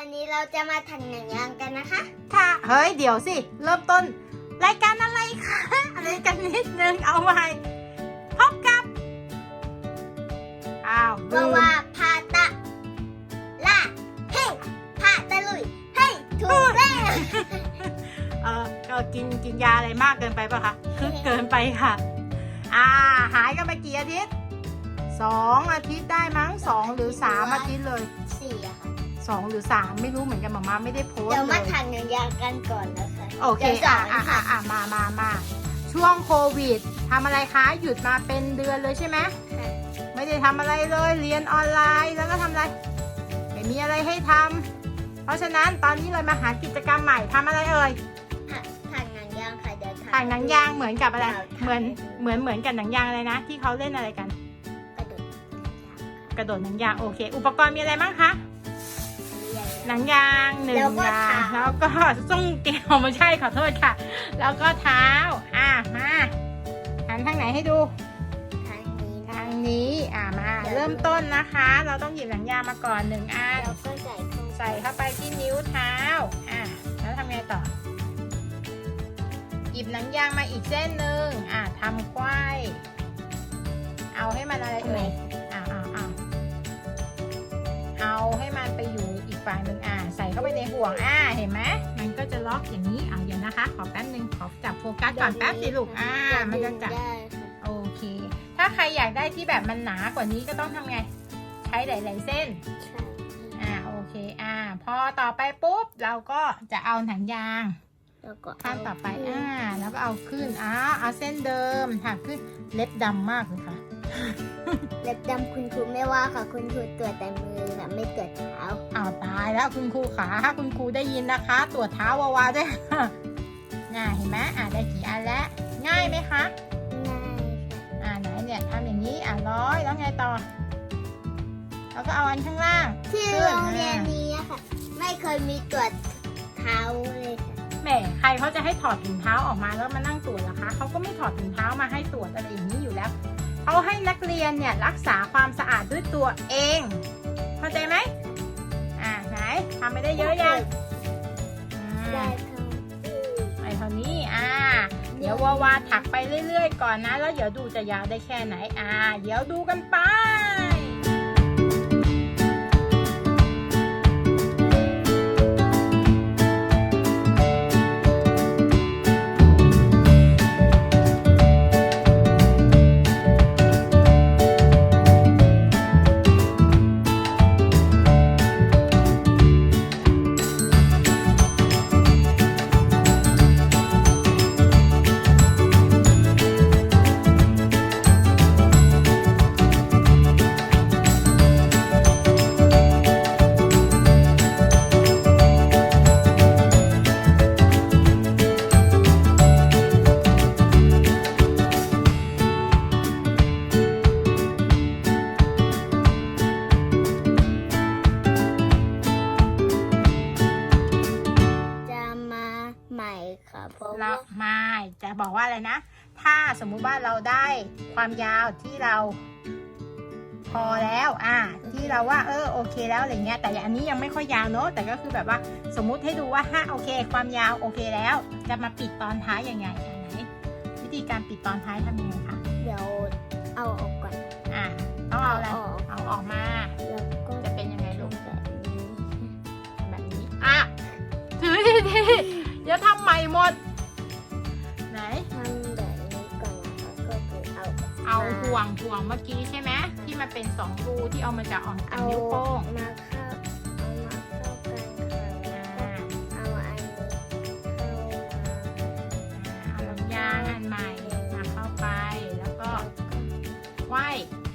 วันนี้เราจะมาถังหนังยางกันนะคะค่ะเฮ้ยเดี๋ยวสิ เริ่มต้น รายการอะไรคะอะไรกันนิดนึงเอาใหม่พบกับ อ้าวลืว่ามว่าพาตะล่าเฮ้ยพาตะลุยเฮ้ยถูกแล้วเออก็กินกินยาอะไรมากเกินไปปะคะคึกเกินไปค่ะ อ่า หายกันไปกี่อาทิตย์สองอาทิตย์ได้มั้งสองหรือสามอาทิตย์เลย สี่อะค่ะสองหรือสามไม่รู้เหมือนกันหมามาไม่ได้โพสต์เดี๋ยวเลมายถังหนังยางกันก่อนนะคะโอเค ดี๋ยวสอะนอะค่ะอะ อะมามามา ช่วงโควิดทำอะไรคะ หยุดมาเป็นเดือนเลยใช่ไหม ไม่ได้ทำอะไรเลย เรียนออนไลน์แล้วก็ทำอะไร ไม่มีอะไรให้ทำ เพราะฉะนั้นตอนนี้เลยมาหากิจกรรมใหม่ทำอะไรเอ่ยถังหนังยางค่ะเดี๋ยวถ่ายหนังยางเหมือนกับอะไรถ่ายเหมือน เหมือน เหมือนกับหนังยางอะไรนะ ที่เขาเล่นอะไรกัน กระโดดหนังยางค่ะกระโดดหนังยาง โอเค อุปกรณ์มีอะไรบ้างคะ หนังยางหนึ่งแล้วก็ยาง เท้า แล้วก็ส่งเกลียวไม่ใช่ขอโทษค่ะ แล้วก็เท้า อะมาหันทางไหนให้ดู ทางนี้นะ ทางนี้อะมา เริ่มต้นนะคะ เราต้องหยิบหนังยางมาก่อนหนึ่งอัน แล้วก็ใส่เข้าใส่เข้าไปที่นิ้วเท้า อะ แล้วทำไงต่อ หยิบหนังยางมาอีกเส้นหนึ่งอะทำควายเอาให้มันอะไรทำไมเอ่ยอะอะอะเอาให้มันไปอยู่อีก ฝั่งหนึ่งอะใส่เข้าไปในห่วงอะเห็นไหมมันก็จะล็อกอย่างนี้เอาเดี๋ยวนะคะ ขอแป๊บหนึ่งขอจับโฟกัสก่อนแป๊บสิลูกอ่ามันจะจับได้ค่ะโอเค ถ้าใครอยากได้ที่แบบมันหนากว่านี้ก็ต้องทำไง ใช้หลายๆเส้น ใช่อ่าโอเคอ่า พอต่อไปปุ๊บ เราก็จะเอาหนังยาง แล้วก็ขั้นต่อไป อ่า แล้วก็เอาขึ้นอ่าเอาเส้นเดิมถักขึ้น เล็บดำมากเลยค่ะ เล็บดำคุณครูไม่ว่าค่ะ คุณครูตรวจแต่มือนะไม่ตรวจเท้าอ้าวตายแล้วคุณครูขาถ้าคุณครูได้ยินนะคะ ตรวจเท้าวาวาด้วยง่ายเห็นไหมอ่าได้กี่อันแล้วง่ายไหมคะง่ายค่ะอ่าไหนเนี่ยทำอย่างนี้อ่าร้อยแล้วไงต่อแล้วก็เอาอันข้างล่างที่ขึ้โรงเรียนนี้อะค่ะ ไม่เคยมีตรวจเท้าเลยค่ะแหมใครเขาจะให้ถอดถุงเท้าออกมาแล้วมานั่งตรวจล่ะคะเขาก็ไม่ถอดถุงเท้ามาให้ตรวจอะไรอย่างนี้อยู่แล้ว เขาให้นักเรียนเนี่ยรักษาความสะอาดด้วยตัวเอง เข้าใจไหมอ่าไหนทำไปได้เยอะยังอืมได้ค่ะไปเท่านี้อ่าเดี๋ยววาวาถักไปเรื่อยๆ ก่อนนะ แล้วเดี๋ยวดูจะยาวได้แค่ไหน อ่า เดี๋ยวดูกันไป มาใหม่ค่ะเพราะเราว่าไม่จะบอกว่าอะไรนะ ถ้าสมมุติว่าเราได้ความยาวที่เรา พอแล้วอ่าที่เราว่า เออโอเคแล้วอะไรเงี้ย แต่อันนี้ยังไม่ค่อยยาวเนอะแต่ก็คือแบบว่าสมมุติให้ดูว่าถ้าโอเค ความยาวโอเคแล้ว จะมาปิดตอนท้ายยังไงอะไหนวิธีการปิดตอนท้ายทำยังไงคะเดี๋ยวเอาออกก่อนอ่าต้องเอาอะไรเอาออกเอาออกมา แล้วก็จะเป็นยังไงลูกแบบนี้แบบนี้อะถือดีๆ เดี๋ยวทำใหม่หมด ไหน ทำแบบนี้ก่อนนะคะก็คือเอาเอาห่วงห่วงเมื่อกี้ใช่ไหมที่มันเป็นสองรูที่เอามาจากอ่อนกับเอานิ้วโป้งมาเข้าเอามาเข้ากันค่ะแล้วก็อ่าเอาอันนี้เข้ามาเอาลำยางอันใหม่มาเข้าไปแล้วก็ไขว้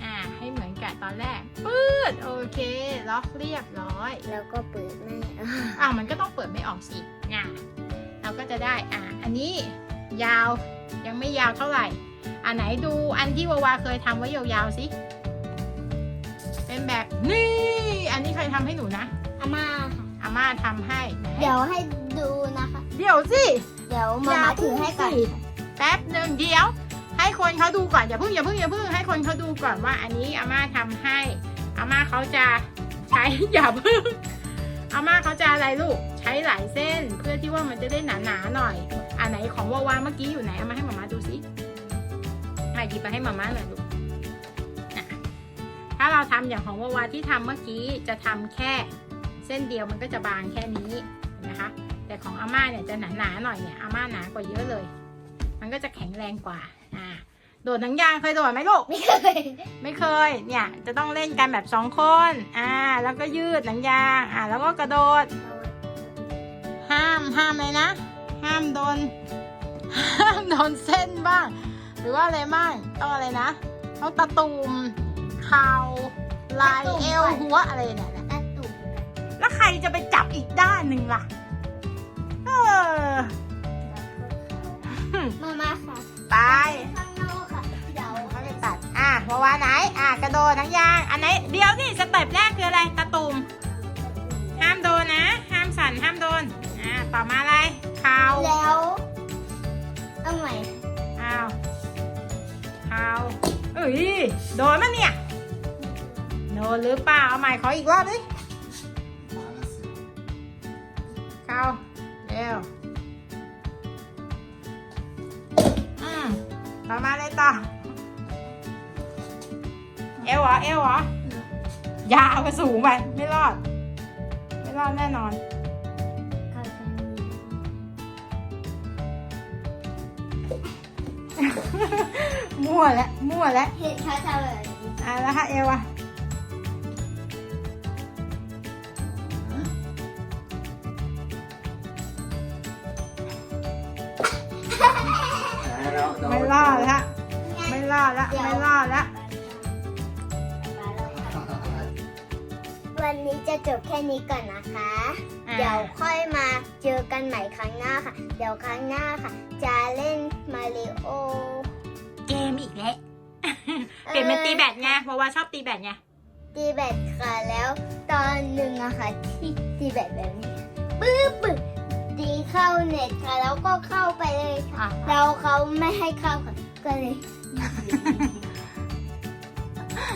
อ่าให้เหมือนกับตอนแรกปื๊ดโอเค ล็อกเรียบร้อย แล้วก็เปิดไม่ออกอ่ามันก็ต้องเปิดไม่ออกสิอ่า เราก็จะได้อ่าอันนี้ยาวยังไม่ยาวเท่าไหร่อันไหนดูอันที่วาวาเคยทำไว้ยาวๆสิเป็นแบบนี่อันนี้ใครทำให้หนูนะอาม่าค่ะอาม่าทำให้ไหนเดี๋ยวให้ดูนะคะ เดี๋ยวสิเดี๋ยวมามาถือให้ก่อนแป๊บหนึ่งเดี๋ยว ให้คนเขาดูก่อนอย่าเพิ่งอย่าเพิ่งอย่าเพิ่งให้คนเขาดูก่อนว่าอันนี้อาม่าทำให้อาม่าเขาจะใช้อย่าเพิ่ง อาม่าเขาจะอะไรลูก ใช้หลายเส้นเพื่อที่ว่ามันจะได้หนาๆหน่อย อ่าไหนของวาวาเมื่อกี้อยู่ไหน เอามาให้มาม่าดูสิอะหยิบไปให้มาม่าหน่อยลูกอะถ้าเราทำอย่างของวาวาที่ทำเมื่อกี้จะทำแค่เส้นเดียวมันก็จะบางแค่นี้นไหมคะ แต่ของอาม่าเนี่ยจะหนาๆหน่อยเนี่ยอาม่าหนากว่าเยอะเลย มันก็จะแข็งแรงกว่า โดดหนังยางเคยโดดไหมลูก ไม่เคย ไม่เคย เนี่ยจะต้องเล่นกันแบบสองคน อ่า แล้วก็ยืดหนังยาง อ่า แล้วก็กระโดด ห้ามห้ามเลยนะ ห้ามโดน ห้ามโดนเส้นบ้าง หรือว่าอะไรบ้างต้องอะไรนะต้องตะตุ่มเข่าไหลเอวหัวอะไรเนี่ยตาตุ่มแล้วใครจะไปจับอีกด้านหนึ่งล่ะ เออาวาไหน อะกระโดดหนังยาง อันไหนเดี๋ยวนี่สเต็ปแรกคืออะไรตะตุ่มห้ามโดนนะ ห้ามสั่นห้ามโดน อ่าต่อมาอะไรเข่าแล้วเอาใหม่อ้าวเข่าเอ้ยโดนมั้ยเนี่ยโดนหรือเปล่าเอาใหม่ขออีกรอบดิเข่าเร็วอืมต่อมาเลยต่อ เอวเหรอเอวเหรอยาวไปสูงไปไม่รอด ไม่รอดแน่นอน มั่วแล้วมั่วแล้วเห็นช้าๆแบบนี้อะแล้วค่ะเอวอะไม่รอดแล้วไม่รอดแล้วไม่รอดแล้ว วันนี้จะจบแค่นี้ก่อนนะคะ อ่า เดี๋ยวค่อยมาเจอกันใหม่ครั้งหน้าค่ะ เดี๋ยวครั้งหน้าค่ะ จะเล่นมาริโอเกมอีกแล้วเปลี่ยนเป็นตีแบดไงเพราะว่าชอบตีแบดไง ตีแบตค่ะแล้วตอนหนึ่งอะค่ะที่ตีแบตแบบนี้ปึ๊บปึ๊บตีเข้าเน็ตค่ะ แล้วก็เข้าไปเลยค่ะ อะเราเขาไม่ให้เข้าค่ะ ก็เลย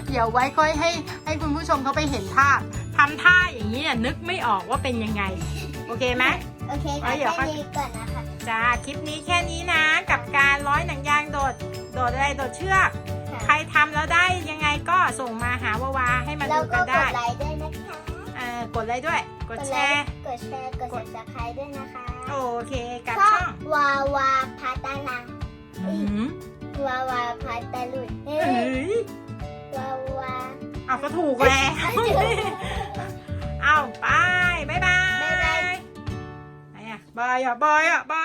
เดี๋ยวไว้ค่อยให้ให้คุณผู้ชมเขาไปเห็นภาพ ทำท่าอย่างนี้เนี่ยนึกไม่ออกว่าเป็นยังไง โอเคไหม โอเคไว้ค่ะเดี๋ยวแค่ค่อยนี้ก่อนนะคะ จ้าคลิปนี้แค่นี้นะ กับการร้อยหนังยางโดด โดดอะไรโดดเชือก ค่ะ ใครทำแล้วได้ยังไงก็ส่งมาหาวาวาให้มาแล้วดูก็กันกได้ดไลค์ด้วยนะคะเอ่อกดไลค์ด้วย กดแชร์ กดแชร์กด subscribe ด้วยนะคะโอเคกับช่อช่องงวาวาพัตนาอืมวาวาพัตลุยเฮ้เอ้ยยวาวา เอาก็ถูกแล้ว เอา ไป บ๊ายบาย บ๊ายบายไหนอะบายอะบายอะบายอะ